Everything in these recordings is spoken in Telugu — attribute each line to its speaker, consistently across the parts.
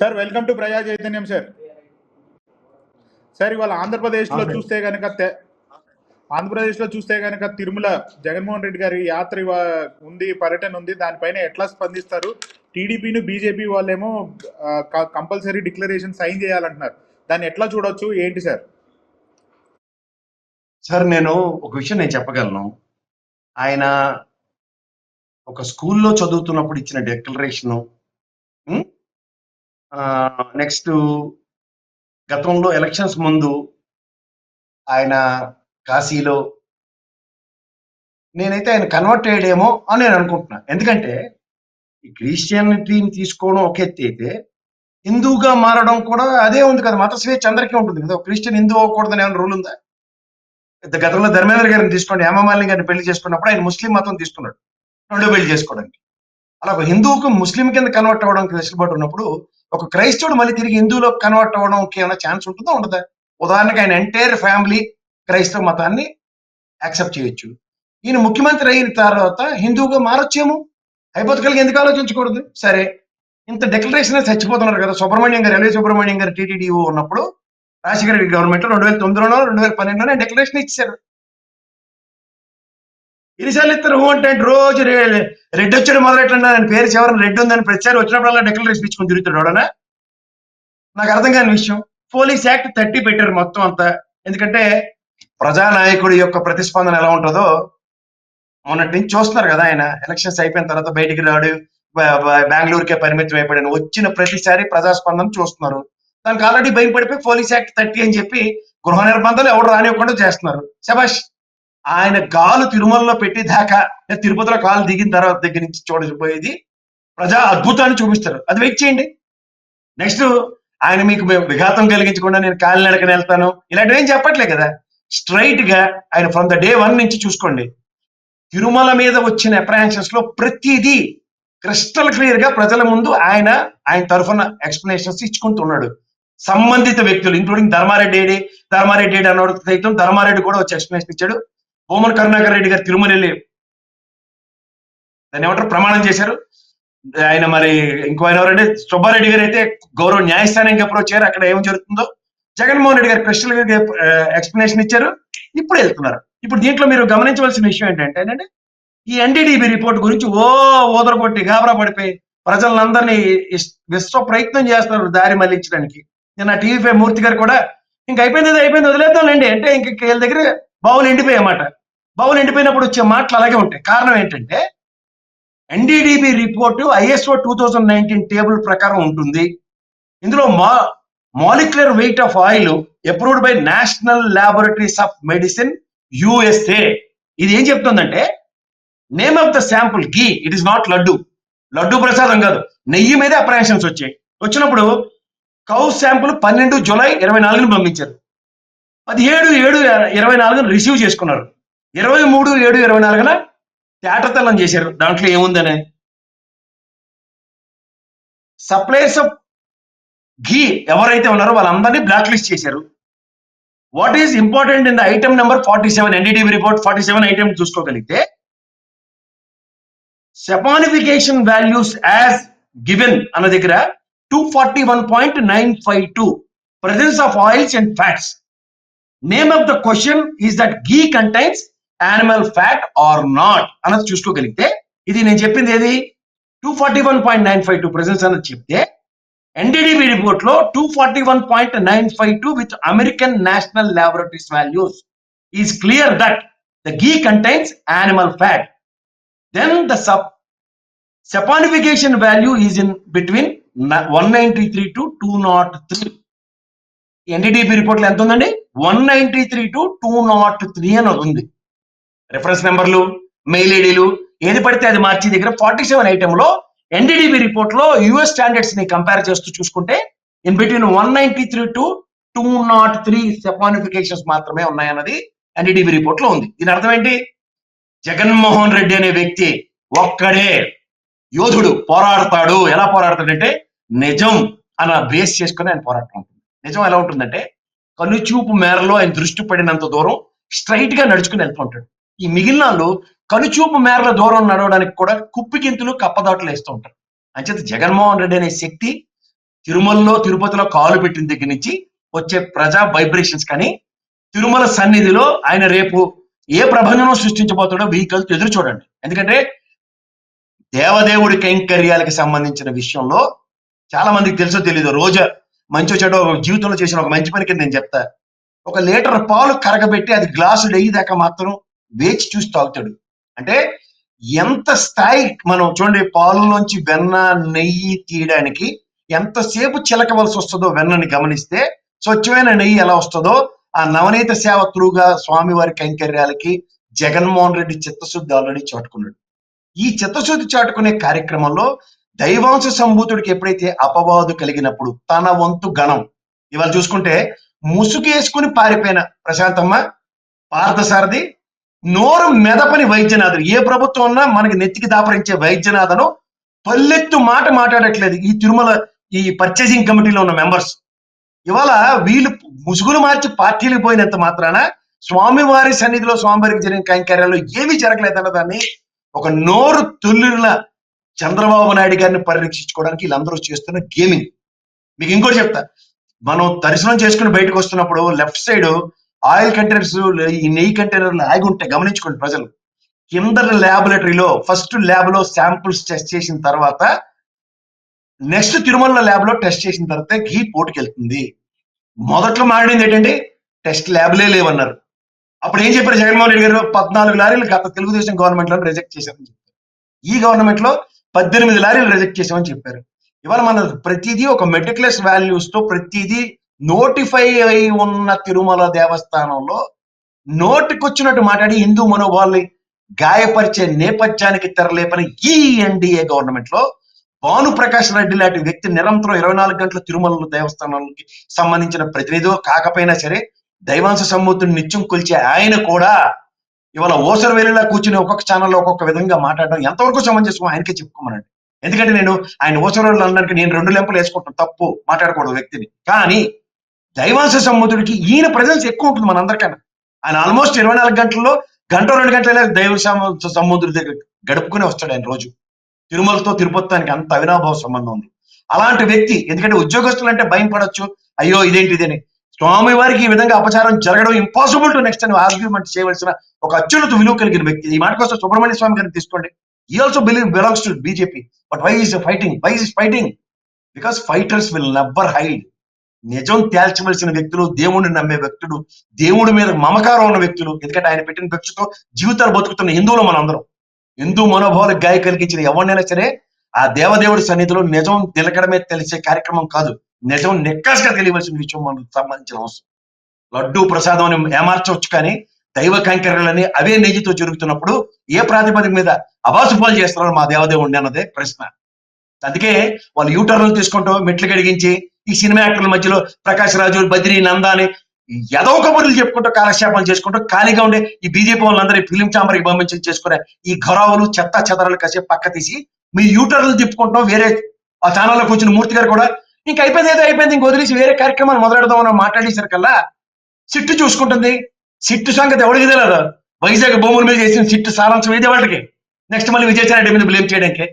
Speaker 1: సార్ వెల్కమ్ టు ప్రజా చైతన్యం సార్ సార్ ఇవాళ ఆంధ్రప్రదేశ్లో. చూస్తే కనుక ఆంధ్రప్రదేశ్లో చూస్తే కనుక తిరుమల జగన్మోహన్ రెడ్డి గారి యాత్ర ఉంది పర్యటన ఉంది. దానిపైన ఎట్లా స్పందిస్తారు? టీడీపీని బీజేపీ వాళ్ళేమో కంపల్సరీ డిక్లరేషన్ సైన్ చేయాలంటున్నారు. దాన్ని ఎట్లా చూడొచ్చు? ఏంటి సార్
Speaker 2: సార్ నేను ఒక విషయం నేను చెప్పగలను. ఆయన ఒక స్కూల్లో చదువుతున్నప్పుడు ఇచ్చిన డెక్లరేషను నెక్స్ట్ గతంలో ఎలక్షన్స్ ముందు ఆయన కాశీలో నేనైతే ఆయన కన్వర్ట్ అయ్యాడేమో అని నేను అనుకుంటున్నా. ఎందుకంటే ఈ క్రిస్టియానిటీని తీసుకోవడం ఒక ఎత్తి అయితే హిందూగా మారడం కూడా అదే ఉంది కదా మత స్వేచ్ఛ అందరికీ ఉంటుంది కదా. క్రిస్టియన్ హిందూ అవ్వకూడదని ఏమైనా రూల్ ఉందా? పెద్ద గతంలో ధర్మేంద్ర గారిని తీసుకోండి హేమమాలిని గారిని పెళ్ళి చేసుకున్నప్పుడు ఆయన ముస్లిం మతం తీసుకున్నాడు రెండో పెళ్ళి చేసుకోవడానికి. అలా ఒక హిందువుకు ముస్లిం కింద కన్వర్ట్ అవ్వడానికి వెసులుబాటు ఉన్నప్పుడు ఒక క్రైస్తవుడు మళ్ళీ తిరిగి హిందువులో కన్వర్ట్ అవ్వడానికి ఏమైనా ఛాన్స్ ఉంటుందా? ఉండదా? ఉదాహరణకు ఆయన ఎంటైర్ ఫ్యామిలీ క్రైస్తవ మతాన్ని యాక్సెప్ట్ చేయొచ్చు. ఈయన ముఖ్యమంత్రి అయిన తర్వాత హిందువుగా మారొచ్చేమో? హైపోతికల్గా ఎందుకు ఆలోచించకూడదు? సరే. ఇంత డిక్లరేషన్ చచ్చిపోతున్నారు కదా. సుబ్రహ్మణ్యం గారు ఎల్వి సుబ్రహ్మణ్యం గారు టీటీడీఓ ఉన్నప్పుడు రాజశేఖర రెడ్డి గవర్నమెంట్ రెండు వేల తొమ్మిదిలోనో రెండు వేల పన్నెండులోనే డిక్లరేషన్ ఇచ్చారు ఎన్నిసార్లు ఇస్తారు హూ అంటే రోజు రెడ్ వచ్చాడు మొదలెట్టండి ఆయన పేరు చివరిని రెడ్ ఉందని ప్రతిసారి వచ్చినప్పుడల్లా డెక్లరేషన్ ఇచ్చుకొని తిరుగుతాడు ఎవడనా నాకు అర్థం కాని విషయం. పోలీస్ యాక్ట్ థర్టీ పెట్టారు మొత్తం అంతా. ఎందుకంటే ప్రజానాయకుడి యొక్క ప్రతిస్పందన ఎలా ఉంటుందో మొన్నటి నుంచి చూస్తున్నారు కదా ఆయన. ఎలక్షన్స్ అయిపోయిన తర్వాత బయటికి రాడు బెంగళూరుకే పరిమితం అయిపోయాడు వచ్చిన ప్రతిసారి ప్రజాస్పందన చూస్తున్నారు. దానికి ఆల్రెడీ భయపడిపోయి పోలీస్ యాక్ట్ థర్టీ అని చెప్పి గృహ నిర్బంధాలు ఎవరు రానివ్వకుండా చేస్తున్నారు. శబాష్ ఆయన కాలు తిరుమలలో పెట్టి దాకా తిరుపతిలో కాలు దిగిన తర్వాత దగ్గర నుంచి చూడకపోయేది. ప్రజా అద్భుతాన్ని చూపిస్తారు. అది వెయిట్ చేయండి. నెక్స్ట్ ఆయన మీకు విఘాతం కలిగించకుండా నేను కాలినడకని వెళ్తాను. ఇలాంటివి ఏం చెప్పట్లే కదా. స్ట్రైట్గా ఆయన ఫ్రమ్ ద డే వన్ నుంచి చూసుకోండి. తిరుమల మీద వచ్చిన అప్రహెన్షన్స్లో ప్రతిదీ క్రిస్టల్ క్లియర్గా ప్రజల ముందు ఆయన ఆయన తరఫున ఎక్స్ప్లెనేషన్స్ ఇచ్చుకుంటున్నాడు. సంబంధిత వ్యక్తులు ఇంక్లూడింగ్ ధర్మారెడ్డి ఏడి ధర్మారెడ్డి ఏడి అన్నోడు సైతం ధర్మారెడ్డి కూడా వచ్చి ఎక్స్ప్లెనేషన్ ఇచ్చాడు. భూమన్ కరుణాకర్ రెడ్డి గారు తిరుమల వెళ్ళి దాన్ని ఏమంటారు? ప్రమాణం చేశారు. ఆయన మరి ఇంకో ఆయన ఎవరంటే? సుబ్బారెడ్డి గారు అయితే గౌరవ న్యాయస్థానానికి అప్రోచ్ అయ్యారు అక్కడ ఏం జరుగుతుందో? జగన్మోహన్ రెడ్డి గారు క్రిస్టల్ ఎక్స్ప్లెనేషన్ ఇచ్చారు. ఇప్పుడు వెళ్తున్నారు. ఇప్పుడు దీంట్లో మీరు గమనించవలసిన విషయం ఏంటంటే ఏంటంటే ఈ ఎన్డీడీబీ రిపోర్ట్ గురించి ఓ ఓదర కొట్టి గాబరా పడిపోయి ప్రజలందరినీ విశ్వ ప్రయత్నం చేస్తున్నారు దారి మళ్ళించడానికి నిన్న టీవీ ఫైవ్ మూర్తి గారు కూడా ఇంక అయిపోయింది అది అయిపోయింది వదిలేద్దాంలేండి. అంటే ఇంక వీళ్ళ దగ్గర బావులు ఎండిపోయామాట బావులు ఎండిపోయినప్పుడు వచ్చే మాటలు అలాగే ఉంటాయి. కారణం ఏంటంటే NDDB report ISO two thousand nineteen table ప్రకారం ఉంటుంది. ఇందులో మా molecular weight of oil approved by national laboratories of medicine USA ఇది ఏం చెప్తుందంటే name of the sample ghee it is not laddu laddu prasadam కాదు. నెయ్యి మీద అప్రహెన్షన్స్ వచ్చాయి. వచ్చినప్పుడు కౌ శాంపుల్ పన్నెండు జూలై ఇరవై నాలుగుని పంపించారు. పదిహేడు ఏడు ఇరవై నాలుగుని రిసీవ్ చేసుకున్నారు. ఇరవై మూడు ఏడు ఇరవై నాలుగున తేటతెల్లం చేశారు. దాంట్లో ఏముందనే? సప్లైస్ ఆఫ్ ఘీ ఎవరైతే ఉన్నారో వాళ్ళందరినీ బ్లాక్ లిస్ట్ చేశారు. What is important in the item number forty seven NDTV report forty seven item చూసుకోగలిగితే saponification values as given అన్న దగ్గర two forty one point nine five two presence of oils and fats. Name of the question is that ghee contains animal fat or not అన్నది చూసుకోగలిగితే ఇది నేను చెప్పింది ఏది? Two forty one point nine five two presence అన్నది చెప్తే ఎన్డీడీబీ రిపోర్ట్లో two forty one point nine five two with American national laboratories values is clear that the ghee contains animal fat then the sub saponification value is in between one ninety three to two nought three NDDP రిపోర్ట్లో ఎంత ఉందండి? One ninety three to two nought three అని ఉంది. రెఫరెన్స్ నెంబర్లు మెయిల్ ఐడీలు ఏది పడితే అది మార్చి దగ్గర ఫార్టీ సెవెన్ ఐటెంలో ఎన్డీడీబీ రిపోర్ట్లో యుఎస్ స్టాండర్డ్స్ని కంపేర్ చేస్తూ చూసుకుంటే in between one ninety three to two nought three saponifications మాత్రమే ఉన్నాయన్నది ఎన్డీడీబీ రిపోర్ట్లో ఉంది. దీని అర్థం ఏంటి? జగన్మోహన్ రెడ్డి అనే వ్యక్తి ఒక్కడే యోధుడు పోరాడతాడు. ఎలా పోరాడతాడంటే నిజం అన్న బేస్ చేసుకుని ఆయన పోరాటం ఉంటుంది. నిజం ఎలా ఉంటుందంటే కనుచూపు మేరలో ఆయన దృష్టి పడినంత దూరం స్ట్రైట్గా నడుచుకుని వెళ్తుంటాడు ఈ మిగిలిన వాళ్ళు కనుచూపు మేరల దూరం నడవడానికి కూడా కుప్పికింతులు కప్పదాట్లు వేస్తూ ఉంటారు. అంచేత జగన్మోహన్ రెడ్డి అనే శక్తి తిరుమలలో తిరుపతిలో కాలు పెట్టిన దగ్గర నుంచి వచ్చే ప్రజా వైబ్రేషన్స్ కానీ తిరుమల సన్నిధిలో ఆయన రేపు ఏ ప్రభంజనం సృష్టించబోతాడో వెహికల్స్ ఎదురు చూడండి. ఎందుకంటే దేవదేవుడి కైంకర్యాలకు సంబంధించిన విషయంలో చాలా మందికి తెలుసో తెలీదు రోజా మంచి చెడు ఒక జీవితంలో చేసిన ఒక మంచి పని కింద నేను చెప్తా. ఒక లీటర్ పాలు కరగబెట్టి అది గ్లాసు నెయ్యి దాకా మాత్రం వేచి చూసి తాగుతాడు. అంటే ఎంత స్థాయి మనం చూడండి పాలలోంచి వెన్న నెయ్యి తీయడానికి ఎంతసేపు చిలకవలసి వస్తుందో వెన్నని గమనిస్తే స్వచ్ఛమైన నెయ్యి ఎలా వస్తుందో ఆ నవనీత సేవకులుగా స్వామివారి కైంకర్యాలకి జగన్మోహన్ రెడ్డి చిత్తశుద్ధి ఆల్రెడీ చాటుకున్నాడు. ఈ చిత్తశుద్ధి చాటుకునే కార్యక్రమంలో దైవాంశ సంభూతుడికి ఎప్పుడైతే అపవాదు కలిగినప్పుడు తన వంతు గణం ఇవాళ చూసుకుంటే ముసుగేసుకుని పారిపోయిన ప్రశాంతమ్మ పార్థసారథి నోరు మెదపని వైద్యనాథుడు. ఏ ప్రభుత్వం ఉన్నా మనకి నెత్తికి దాపరించే వైద్యనాథను పల్లెత్తు మాట మాట్లాడట్లేదు ఈ తిరుమల ఈ పర్చేసింగ్ కమిటీలో ఉన్న మెంబర్స్ ఇవాళ వీళ్ళు ముసుగులు మార్చి పార్టీలకు పోయినంత మాత్రాన స్వామివారి సన్నిధిలో స్వామివారికి జరిగిన కైంకర్యాలు ఏమీ జరగలేదన్న దాన్ని ఒక నోరు తుల్లిన చంద్రబాబు నాయుడు గారిని పరిరక్షించుకోవడానికి వీళ్ళందరూ చేస్తున్న గేమింగ్ మీకు ఇంకోటి చెప్తా. మనం దర్శనం చేసుకుని బయటకు వస్తున్నప్పుడు లెఫ్ట్ సైడ్ ఆయిల్ కంటైనర్స్ ఈ నెయ్యి కంటైనర్లు ఆగి ఉంటాయి గమనించుకోండి ప్రజలు. కింద ల్యాబొరేటరీలో ఫస్ట్ ల్యాబ్లో శాంపుల్స్ టెస్ట్ చేసిన తర్వాత నెక్స్ట్ తిరుమల ల్యాబ్లో టెస్ట్ చేసిన తర్వాత ఘీ పోటుకెళ్తుంది. మొదట్లో మాట్లాడింది ఏంటంటే టెస్ట్ ల్యాబ్లే లేవన్నారు. అప్పుడు ఏం చెప్పారు జగన్మోహన్ రెడ్డి గారు? పద్నాలుగు లారీలు గత తెలుగుదేశం గవర్నమెంట్లో రిజెక్ట్ చేశారని చెప్పారు. ఈ గవర్నమెంట్లో పద్దెనిమిది లారీలు రిజెక్ట్ చేశామని చెప్పారు. ఇవాళ మన ప్రతిదీ ఒక మెటిక్యులస్ వాల్యూస్తో ప్రతిదీ నోటిఫై అయి ఉన్న తిరుమల దేవస్థానంలో నోటికొచ్చినట్టు మాట్లాడి హిందూ మనోభావాల్ని గాయపరిచే నేపథ్యానికి తెరలేపని ఈ ఎన్డీఏ గవర్నమెంట్లో భాను ప్రకాష్ రెడ్డి లాంటి వ్యక్తి నిరంతరం ఇరవై నాలుగు గంటల తిరుమల దేవస్థానానికి సంబంధించిన ప్రతినిధో కాకపోయినా సరే దైవాంశ సమ్మూర్తిని నిత్యం కొలిచే ఆయన కూడా ఇవాళ ఓసర్ వేలిలా కూర్చుని ఒక్కొక్క ఛానల్లో ఒక్కొక్క విధంగా మాట్లాడడం ఎంతవరకు సమంజసం ఆయనకే చెప్పుకోమనండి. ఎందుకంటే నేను ఆయన ఓసర వేలు అనడానికి నేను రెండు లెంపలు వేసుకుంటాను తప్పు మాట్లాడకూడదు వ్యక్తిని. కానీ దైవాంశ సంబంధుడికి ఈయన ప్రజెన్స్ ఎక్కువ ఉంటుంది మనందరికన్నా. ఆయన ఆల్మోస్ట్ ఇరవై నాలుగు గంటల్లో గంట రెండు గంటల దైవ సమ- సముద్రుడి దగ్గర గడుపుకునే వస్తాడు ఆయన రోజు. తిరుమలతో తిరుపతికి అంత అవినాభావ సంబంధం ఉంది. అలాంటి వ్యక్తి ఎందుకంటే ఉద్యోగస్తులు అంటే భయం పడొచ్చు. అయ్యో ఇదేంటి ఇదని? స్వామి వారికి ఈ విధంగా అపచారం జరగడం ఇంపాసిబుల్ టు నెక్స్ట్ అని ఆర్గ్యుమెంట్ చేయవలసిన ఒక అత్యున్నత విలువ కలిగిన వ్యక్తి. ఈ మాట కోసం సుబ్రహ్మణ్య స్వామి గారిని తీసుకోండి. ఈ also believe belongs to BJP but why is fighting why is fighting because fighters will never hide నిజం తేల్చవలసిన వ్యక్తులు దేవుడిని నమ్మే వ్యక్తులు దేవుడి మీద మమకారం ఉన్న వ్యక్తులు ఎందుకంటే ఆయన పెట్టిన భిక్షతో జీవితాలు బతుకుతున్న హిందువులు మనందరం. హిందూ మనోభావాలకు గాయ కలిగించిన ఎవరినైనా సరే ఆ దేవదేవుడి సన్నిధిలో నిజం తిలకడమే తెలిసే కార్యక్రమం కాదు. నిజం నెక్కాసుగా తెలియవలసిన విషయం మనకు సంబంధించిన అవసరం. లడ్డు ప్రసాదం అని ఏమార్చవచ్చు కానీ దైవ కంకరలని అవే నెయ్యితో జరుగుతున్నప్పుడు ఏ ప్రాతిపదిక మీద అబాసుపాలు చేస్తున్నారు మా దేవదేవుడిని అన్నదే ప్రశ్న. అందుకే వాళ్ళు యూటర్లు తీసుకుంటూ మెట్లు కడిగించి ఈ సినిమా యాక్టర్ల మధ్యలో ప్రకాష్ రాజు బద్రి నందాని ఎదవ కబుర్లు చెప్పుకుంటూ కాలక్షేపాలు చేసుకుంటూ ఖాళీగా ఉండే ఈ బీజేపీ వాళ్ళందరూ ఫిలిం చాంబర్కి పంపించి చేసుకునే ఈ గొరవలు చెత్త చెదరలు కాసేపు పక్క తీసి మీ యూటర్లు తిప్పుకుంటాం వేరే ఆ ఛానల్లో కూర్చున్న మూర్తి గారు కూడా. ఇంక అయిపోయింది ఏదో అయిపోయింది ఇంక వదిలేసి వేరే కార్యక్రమాలు మొదలెడదామని మాట్లాడేసరికల్లా సిట్టు చూసుకుంటుంది. సిట్టు సంగతి ఎవరికి తెలియదు. వైజాగ్ భూముల మీద చేసిన సిట్టు సారాంశం ఇదే వాళ్ళకి. నెక్స్ట్ మళ్ళీ విజయసాయి రెడ్డి మీద బ్లేమ్ చేయడానికి.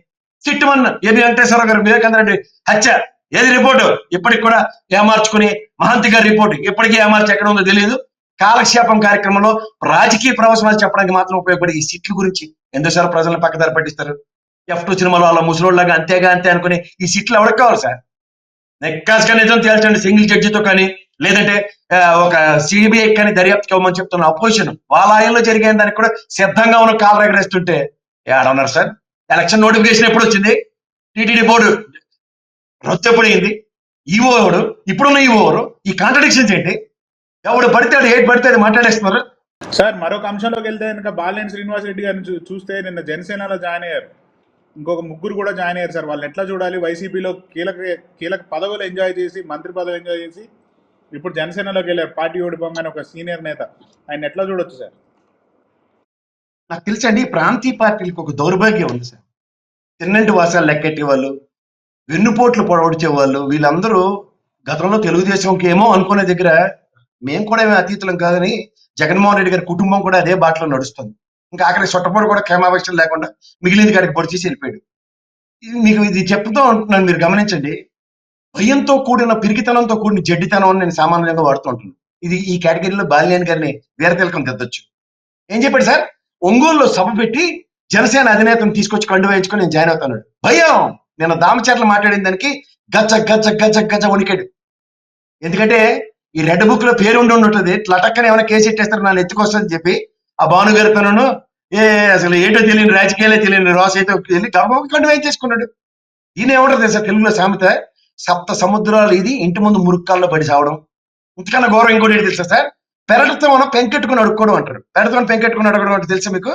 Speaker 2: సిట్టు వన్ ఏబి వెంకటేశ్వర గారు వివేకానంద రెడ్డి హత్య. ఏది రిపోర్టు ఇప్పటికి కూడా ఏమార్చుకుని మహంతి గారి రిపోర్ట్ ఇప్పటికీ ఏమార్చి ఎక్కడ ఉందో తెలియదు. కాలక్షేపం కార్యక్రమంలో రాజకీయ ప్రవచనాలు చెప్పడానికి మాత్రం ఉపయోగపడే ఈ సీట్ల గురించి ఎందుసారి ప్రజలను పక్కదారి పట్టిస్తారు. ఎఫ్ టూ సినిమాలో వాళ్ళ ముసలోళ్ళగా అంతేగా అంతే అనుకుని ఈ సీట్లు ఎవరికి కావాలి సార్? నెక్కాస్గా నిజం తేల్చండి సింగిల్ జడ్జితో కానీ లేదంటే ఒక సిబిఐ కానీ దర్యాప్తు ఇవ్వమని చెప్తున్న అపోజిషన్ వాళ్ళ ఆయనలో జరిగే దానికి కూడా సిద్ధంగా ఉన్న కాలు ఎగరేస్తుంటే ఏడన్నారు సార్? ఎలక్షన్ నోటిఫికేషన్ ఎప్పుడు వచ్చింది? టీటీడీ బోర్డు రద్దు ఎప్పుడైంది ఈవో ఎవడు? ఇప్పుడున్న ఈవో ఎవరు? ఈ కాంట్రడిక్షన్స్ ఏంటి? ఎవడు పడితే ఏది పడితే అది మాట్లాడేస్తున్నారు.
Speaker 1: సార్ మరొక అంశంలోకి వెళ్తే కనుక బాలినేని శ్రీనివాస్ రెడ్డి గారిని చూస్తే నిన్న జనసేనలో జాయిన్ అయ్యారు. ఇంకొక ముగ్గురు కూడా జాయిన్ అయ్యారు సార్. వాళ్ళని ఎట్లా చూడాలి? వైసీపీలో కీలక కీలక పదవులు ఎంజాయ్ చేసి మంత్రి పదవి ఎంజాయ్ చేసి ఇప్పుడు జనసేనలోకి వెళ్ళారు. పార్టీ ఓడిపోగానే ఒక సీనియర్ నేత. ఆయన ఎట్లా చూడొచ్చు సార్?
Speaker 2: నాకు తెలుసండి ప్రాంతీయ పార్టీలకు ఒక దౌర్భాగ్యం ఉంది సార్. తిన్నంటి వాసాలు లెక్కెట్టే వాళ్ళు వెన్నుపోట్లు పొడవడిచే వాళ్ళు వీళ్ళందరూ గతంలో తెలుగుదేశంకి ఏమో అనుకునే దగ్గర మేము కూడా ఏమి అతీతులం కాదని జగన్మోహన్ రెడ్డి గారి కుటుంబం కూడా అదే బాటలో నడుస్తుంది. ఇంకా అక్కడికి సొట్టపొడి కూడా క్షేమావేశం లేకుండా మిగిలింది గారికి పొడి చేసి వెళ్ళిపోయాడు. ఇది మీకు ఇది చెప్తూ ఉంటున్నాను మీరు గమనించండి. భయంతో కూడిన పిరికితనంతో కూడిన జడ్డితనం అని నేను సామాన్యంగా వాడుతూ ఉంటాను ఇది ఈ కేటగిరీలో బాలినేని గారిని వీరతిలకం తెద్దొచ్చు. ఏం చెప్పాడు సార్? ఒంగోలులో సభ పెట్టి జనసేన అధినేతను తీసుకొచ్చి కండు వేయించుకొని నేను జాయిన్ అవుతాను భయం! నేను దామచర్ల మాట్లాడిన దానికి గచ్చ గచ్చ గజ్జ గజ్జ వణికాడు. ఎందుకంటే ఈ రెడ్ బుక్లో పేరు ఉండి ఉంటుంది లటక్కన ఏమైనా కేసు ఎట్టేస్తారు నన్ను ఎత్తుకొస్తుందని చెప్పి ఆ భానుగారి తనను ఏ అసలు ఏంటో తెలియని రాజకీయాలే తెలియని రాస్ అయితే వెళ్ళి గబగబ కండు వేయించేసుకున్నాడు. ఈయన ఏమంటారు తెలుసా తెలుగులో సామెత? సప్త సముద్రాలు ఇది ఇంటి ముందు మురుక్కాల్లో పడి సావడం ఇంతకన్నా గౌరవం ఇంకోటి ఏంటి తెలుసా సార్? పెరటితో మనం పెంకెట్టుకుని అడుక్కోవడం అంటారు. పెరటితో పెంకెట్టుకుని అడగడం అంటే తెలుసా మీకు?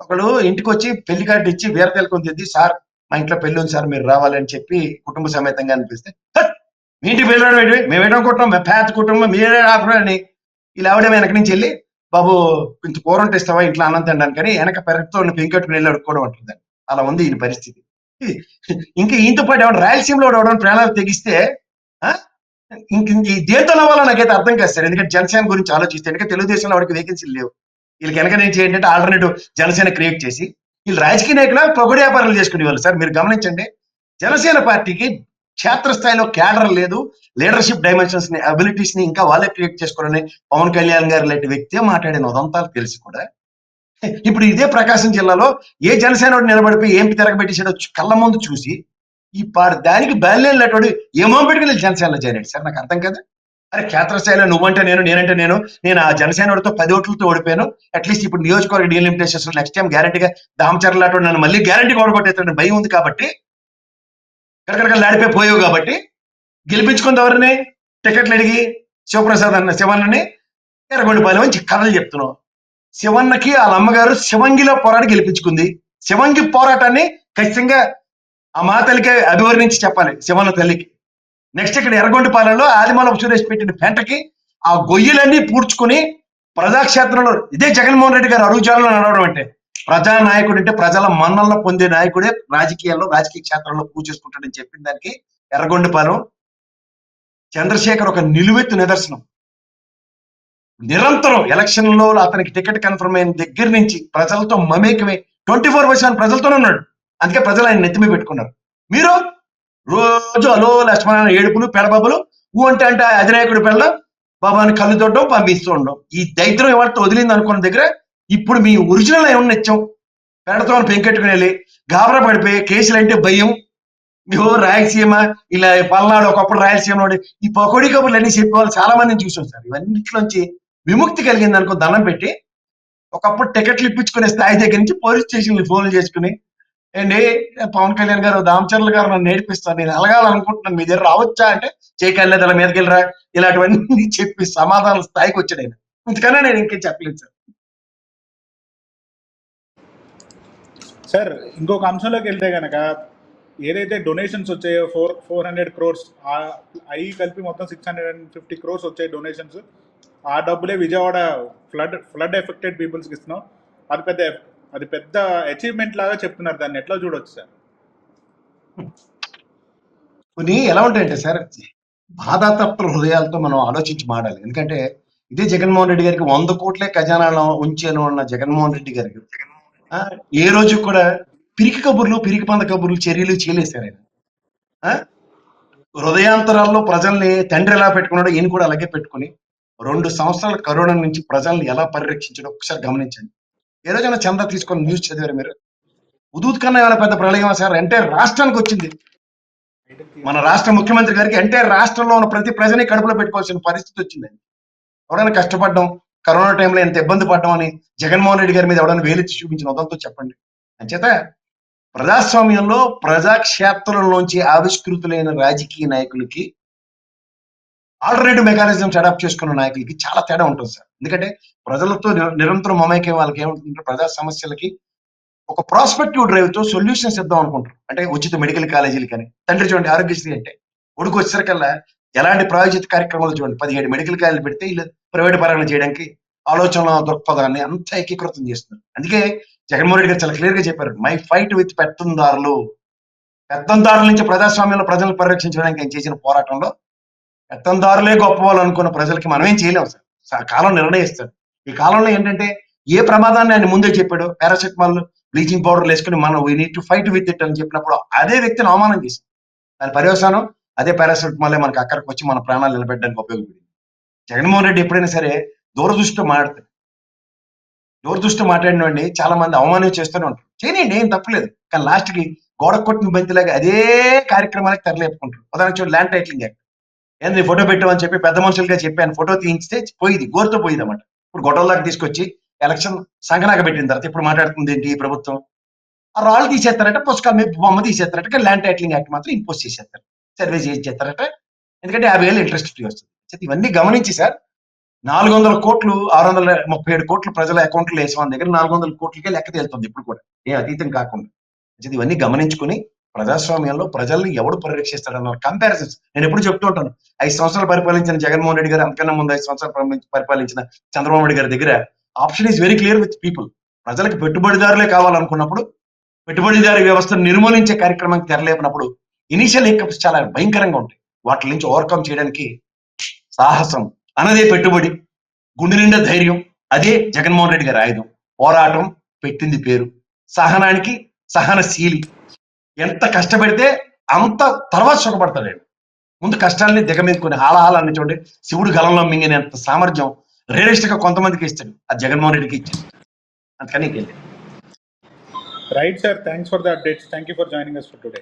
Speaker 2: ఒకడు ఇంటికి వచ్చి పెళ్ళి కార్డు ఇచ్చి వేరే తెలుకొని సార్ మా ఇంట్లో పెళ్ళి ఉంది సార్ మీరు రావాలని చెప్పి కుటుంబ సమేతంగా అనిపిస్తే మీ ఇంటికి వెళ్ళడం ఏంటి? మేము ఏటో కుటుంబం మేము పేద కుటుంబం మీరే రాకూడని అని. ఇలా ఆవిడ వెనక నుంచి వెళ్ళి బాబు కొంచెం కూర ఉంటే ఇస్తావా? ఇంట్లో అన్నం తినడానికి? కానీ వెనక పెరటితో పెంకెట్టుకుని వెళ్ళి అడుక్కోవడం అంటుంది అలా ఉంది ఈయన పరిస్థితి. ఇంకా ఈయనతో పాటు ఎవరు రాయలసీమలో ఎవడని ప్రాణాలు తెగిస్తే ఆ? ఇంక దేంతో నవ్వాలో నాకైతే అర్థం కాదు సార్. ఎందుకంటే జనసేన గురించి ఆలోచిస్తే ఎందుకంటే తెలుగుదేశంలో వాడికి వేకెన్సీలు లేవు. వీళ్ళకి వెనక నుంచి ఏంటంటే ఆల్టర్నేటివ్ జనసేన క్రియేట్ చేసి వీళ్ళు రాజకీయ నాయకులు? పొగడి వ్యాపారాలు చేసుకునే వాళ్ళు సార్ మీరు గమనించండి. జనసేన పార్టీకి క్షేత్రస్థాయిలో క్యాడర్ లేదు. లీడర్షిప్ డైమెన్షన్స్ని అబిలిటీస్ని ఇంకా వాళ్ళే క్రియేట్ చేసుకోవాలని పవన్ కళ్యాణ్ గారు లాంటి వ్యక్తే మాట్లాడిన ఉదంతాలు తెలిసి కూడా. ఇప్పుడు ఇదే ప్రకాశం జిల్లాలో ఏ జనసేన నిలబడిపోయి ఏం తిరగబెట్టేసాడో కళ్ళ ముందు చూసి ఈ పాడు దానికి బయలుదేరినటువంటి ఏమో పెట్టుకుని జనసేనలో చేరాడు సార్ నాకు అర్థం కదా? అరే క్షేత్రస్థాయిలో నువ్వంటే నేను నేనంటే నేను నేను ఆ జనసేన వాడితో పది ఓట్లతో ఓడిపోయాను. అట్లీస్ట్ ఇప్పుడు నియోజకవర్గ డీలిమిటేషన్స్ నెక్స్ట్ టైం గ్యారంటీగా దామచర్ల అటువంటి నన్ను మళ్ళీ గ్యారంటీ ఓడగొట్టేస్తాడని భయం ఉంది కాబట్టి కరకరకలు లాడిపోయి పోయావు కాబట్టి గెలిపించుకుంది ఎవరిని? టికెట్లు అడిగి శివప్రసాద్ అన్న శివన్నని ఎర్రగొండిపాలెం నుంచి కథలు చెప్తున్నావు. శివన్నకి వాళ్ళ అమ్మగారు శివంగిలో పోరాడి గెలిపించుకుంది. శివంగి పోరాటాన్ని ఖచ్చితంగా ఆ మా తల్లికి అభివర్ణించి చెప్పాలి శివన్న తల్లికి. నెక్స్ట్ ఇక్కడ ఎర్రగొండపాలెంలో ఆదిమాలపు సురేష్ పెట్టిన పెంటకి ఆ గొయ్యలన్నీ పూడ్చుకుని ప్రజాక్షేత్రంలో ఇదే జగన్మోహన్ రెడ్డి గారు అడుగుజాలలో నడవడం అంటే ప్రజా నాయకుడు అంటే ప్రజల మన్నలను పొందే నాయకుడే రాజకీయాల్లో రాజకీయ క్షేత్రంలో పూజ చేసుకుంటాడని చెప్పిన దానికి ఎర్రగొండపాలెం చంద్రశేఖర్ ఒక నిలువెత్తు నిదర్శనం. నిరంతరం ఎలక్షన్లో అతనికి టికెట్ కన్ఫర్మ్ అయిన దగ్గర నుంచి ప్రజలతో మమేకమే ట్వంటీ ఫోర్ బై సెవెన్ ప్రజలతోనే ఉన్నాడు. అందుకే ప్రజలు ఆయన నెత్తిమీ పెట్టుకున్నారు. మీరు? రోజు అలో లక్ష్మణ ఏడుపులు పెడబాబులు ఊ అంటే అంటే అధినాయకుడి పిల్ల బాబాని కళ్ళు తోడడం పంపిస్తూ ఉండడం ఈ దైత్రం ఎవరితో వదిలింది అనుకున్న దగ్గర ఇప్పుడు మీ ఒరిజినల్ ఏమన్నా ఇచ్చాం? పెడతో పెంకెట్టుకుని వెళ్ళి గాబరా పడిపోయి కేసులు అంటే భయం. ఓ రాయలసీమ ఇలా పల్నాడు ఒకప్పుడు రాయలసీమ ఈ పకోడీ కబుర్లు అన్ని చెప్పే వాళ్ళు చాలా మందిని చూసాం సార్ ఇవన్నిట్లోంచి విముక్తి కలిగింది అనుకో దండం పెట్టి ఒకప్పుడు టికెట్లు ఇప్పించుకునే స్థాయి దగ్గర నుంచి పోలీస్ స్టేషన్ ఫోన్లు చేసుకుని ఏంటి? పవన్ కళ్యాణ్ గారు దామచర్ల గారు నన్ను నేర్పిస్తాను నేను అలగాలనుకుంటున్నాను. మీ దగ్గర రావచ్చా అంటే చేయకలేదు అలా మీదకి వెళ్ళరా? ఇలాంటివన్నీ చెప్పి సమాధాన స్థాయికి వచ్చాడు ఆయన ఇంతకన్నా నేను ఇంకేం చెప్పలేదు సార్.
Speaker 1: సార్ ఇంకొక అంశంలోకి వెళ్తే కనుక ఏదైతే డొనేషన్స్ వచ్చాయో ఫోర్ ఫోర్ హండ్రెడ్ క్రోర్స్ అవి కలిపి మొత్తం six hundred and fifty crores వచ్చాయి డొనేషన్స్ ఆ డబ్బులే విజయవాడ ఫ్లడ్ ఫ్లడ్ ఎఫెక్టెడ్ పీపుల్స్కి ఇస్తున్నాం. అది పెద్ద అది పెద్ద అచీవ్మెంట్ లాగా చెప్తున్నారు. దాన్ని ఎట్లా చూడొచ్చు సార్?
Speaker 2: కొన్ని ఎలా ఉంటాయంటే సార్ బాధాతప్త హృదయాలతో మనం ఆలోచించి మాడాలి ఎందుకంటే ఇదే జగన్మోహన్ రెడ్డి గారికి వంద కోట్లే ఖజానాలో ఉంచాను అన్న జగన్మోహన్ రెడ్డి గారికి ఏ రోజు కూడా పిరికి కబుర్లు పిరికి పంద కబుర్లు చర్యలు చేయలేశారు ఆయన. ఆ? హృదయాంతరాల్లో ప్రజల్ని తండ్రి ఎలా పెట్టుకున్నాడో ఈయన కూడా అలాగే పెట్టుకుని రెండు సంవత్సరాల కరోనా నుంచి ప్రజల్ని ఎలా పరిరక్షించాడో ఒకసారి గమనించండి. ఏ రోజైనా చందా తీసుకొని న్యూస్ చదివారు మీరు? ఉదూత్ కన్నా ఏమైనా పెద్ద ప్రళయం సార్ అంటే రాష్ట్రానికి వచ్చింది. మన రాష్ట్ర ముఖ్యమంత్రి గారికి అంటే రాష్ట్రంలో ఉన్న ప్రతి ప్రజని కడుపులో పెట్టుకోవాల్సిన పరిస్థితి వచ్చిందండి ఎవరైనా కష్టపడడం కరోనా టైంలో ఎంత ఇబ్బంది పడ్డం అని జగన్మోహన్ రెడ్డి గారి మీద ఎవరైనా వేలెత్తి చూపించిన వదంతో చెప్పండి. అంచేత ప్రజాస్వామ్యంలో ప్రజాక్షేత్రంలోంచి ఆవిష్కృతులైన రాజకీయ నాయకులకి ఆల్టర్నేటివ్ మెకానిజం అడాప్ట్ చేసుకున్న నాయకులకి చాలా తేడా ఉంటుంది సార్. ఎందుకంటే ప్రజలతో నిరంతరం మమైకే వాళ్ళకి ఏముంటుందంటే ప్రజా సమస్యలకి ఒక ప్రాస్పెక్టివ్ డ్రైవ్తో సొల్యూషన్స్ ఇద్దాం అనుకుంటారు. అంటే ఉచిత మెడికల్ కాలేజీలు కానీ తండ్రి చూడండి ఆరోగ్యశ్రీ అంటే. ఉడుకు వచ్చేసరికల్లా ఎలాంటి ప్రాయోజిత కార్యక్రమాలు చూడండి. పదిహేడు మెడికల్ కాలేజీలు పెడితే వీళ్ళు ప్రైవేట్ పరంగా చేయడానికి ఆలోచన దృక్పథాన్ని అంత ఏకీకృతం చేస్తున్నారు. అందుకే జగన్మోహన్ రెడ్డి గారు చాలా క్లియర్గా చెప్పారు. మై ఫైట్ విత్ పెత్తందారులు. పెత్తందారుల నుంచి ప్రజాస్వామ్యంలో ప్రజలను పరిరక్షించడానికి ఆయన చేసిన పోరాటంలో పెత్తందారులే గొప్ప వాళ్ళు అనుకున్న ప్రజలకి మనం ఏం సార్. కాలం నిర్ణయిస్తాడు. ఈ కాలంలో ఏంటంటే ఏ ప్రమాదాన్ని ఆయన ముందే చెప్పాడు పారాసెటమాల్ బ్లీచింగ్ పౌడర్ వేసుకుని మనం we need to fight with it అని చెప్పినప్పుడు అదే వ్యక్తిని అవమానం చేసింది దాని పర్యవసానం అదే పారాసెటమాలే మనకు అక్కడికి వచ్చి మన ప్రాణాలు నిలబెట్టడానికి ఉపయోగపడింది. జగన్మోహన్ రెడ్డి ఎప్పుడైనా సరే దూరదృష్టితో మాట్లాడతాడు. దూరదృష్టి మాట్లాడినండి చాలా మంది అవమానం చేస్తూనే ఉంటారు. చేయనండి ఏం తప్పలేదు. కానీ లాస్ట్కి గోడ కొట్టిన బంతిలాగా అదే కార్యక్రమాలకు తెరలేపుకుంటారు ఉదాహరణ చూడండి ల్యాండ్ టైటిలింగ్ యాక్ట్. ఏంది ఫోటో పెట్టమని చెప్పి పెద్ద మనుషులుగా చెప్పాను. ఫోటో తీయించితే పోయింది గోరుతో పోయింది అన్నమాట ఇప్పుడు గొడవలాగా తీసుకొచ్చి ఎలక్షన్ సంఘనాక పెట్టిన తర్వాత ఇప్పుడు మాట్లాడుతుంది ఏంటి ఈ ప్రభుత్వం? ఆ రాళ్ళు తీసేస్తారట పుస్తకాల మీద బొమ్మ తీసేస్తారట కానీ ల్యాండ్ టైటిలింగ్ యాక్ట్ మాత్రం ఇంపోజ్ చేసేస్తారు. సర్వే చేసేస్తారట ఎందుకంటే యాభై వేలు ఇంట్రెస్ట్ ఫ్రీ వస్తుంది. ఇవన్నీ గమనించి సార్ నాలుగు వందల కోట్లు ఆరు వందల ముప్పై ఏడు కోట్లు ప్రజల అకౌంట్లో వేసి మన దగ్గర నాలుగు వందల కోట్లకే లెక్క తేలుతుంది ఇప్పుడు కూడా. ఏ అతీతం కాకుండా. ఇవన్నీ గమనించుకుని ప్రజాస్వామ్యంలో ప్రజల్ని ఎవడు పరిరక్షిస్తాడన్నారు కంపారిజన్స్ నేను ఎప్పుడు చెప్తూ ఉంటాను. ఐదు సంవత్సరాలు పరిపాలించిన జగన్మోహన్ రెడ్డి గారు అంతకన్నా ముందు ఐదు సంవత్సరాలు పరిపాలించిన చంద్రబాబు నాయుడు గారి దగ్గర option is very clear with people ప్రజలకు పెట్టుబడిదారులే కావాలనుకున్నప్పుడు పెట్టుబడిదారి వ్యవస్థను నిర్మూలించే కార్యక్రమానికి తెరలేపినప్పుడు ఇనీషియల్ ఏకప్స్ చాలా భయంకరంగా ఉంటాయి. వాటి నుంచి ఓవర్కమ్ చేయడానికి సాహసం అన్నదే పెట్టుబడి గుండె నిండా ధైర్యం అదే జగన్మోహన్ రెడ్డి గారి ఆయుధం. పోరాటం పెట్టింది పేరు. సహనానికి సహనశీలి. ఎంత కష్టపడితే అంత తర్వాత సుఖపడతాడు. ముందు కష్టాలని దిగమిందుకుని హాలహాలాన్ని చూడండి. శివుడు గలంలో మింగినంత సామర్థ్యం రియలిస్టిక్గా కొంతమందికి ఇస్తాడు. ఆ జగన్మోహన్ రెడ్డికి ఇచ్చాడు. అందుకని
Speaker 1: right sir thanks for the updates thank you for joining us for today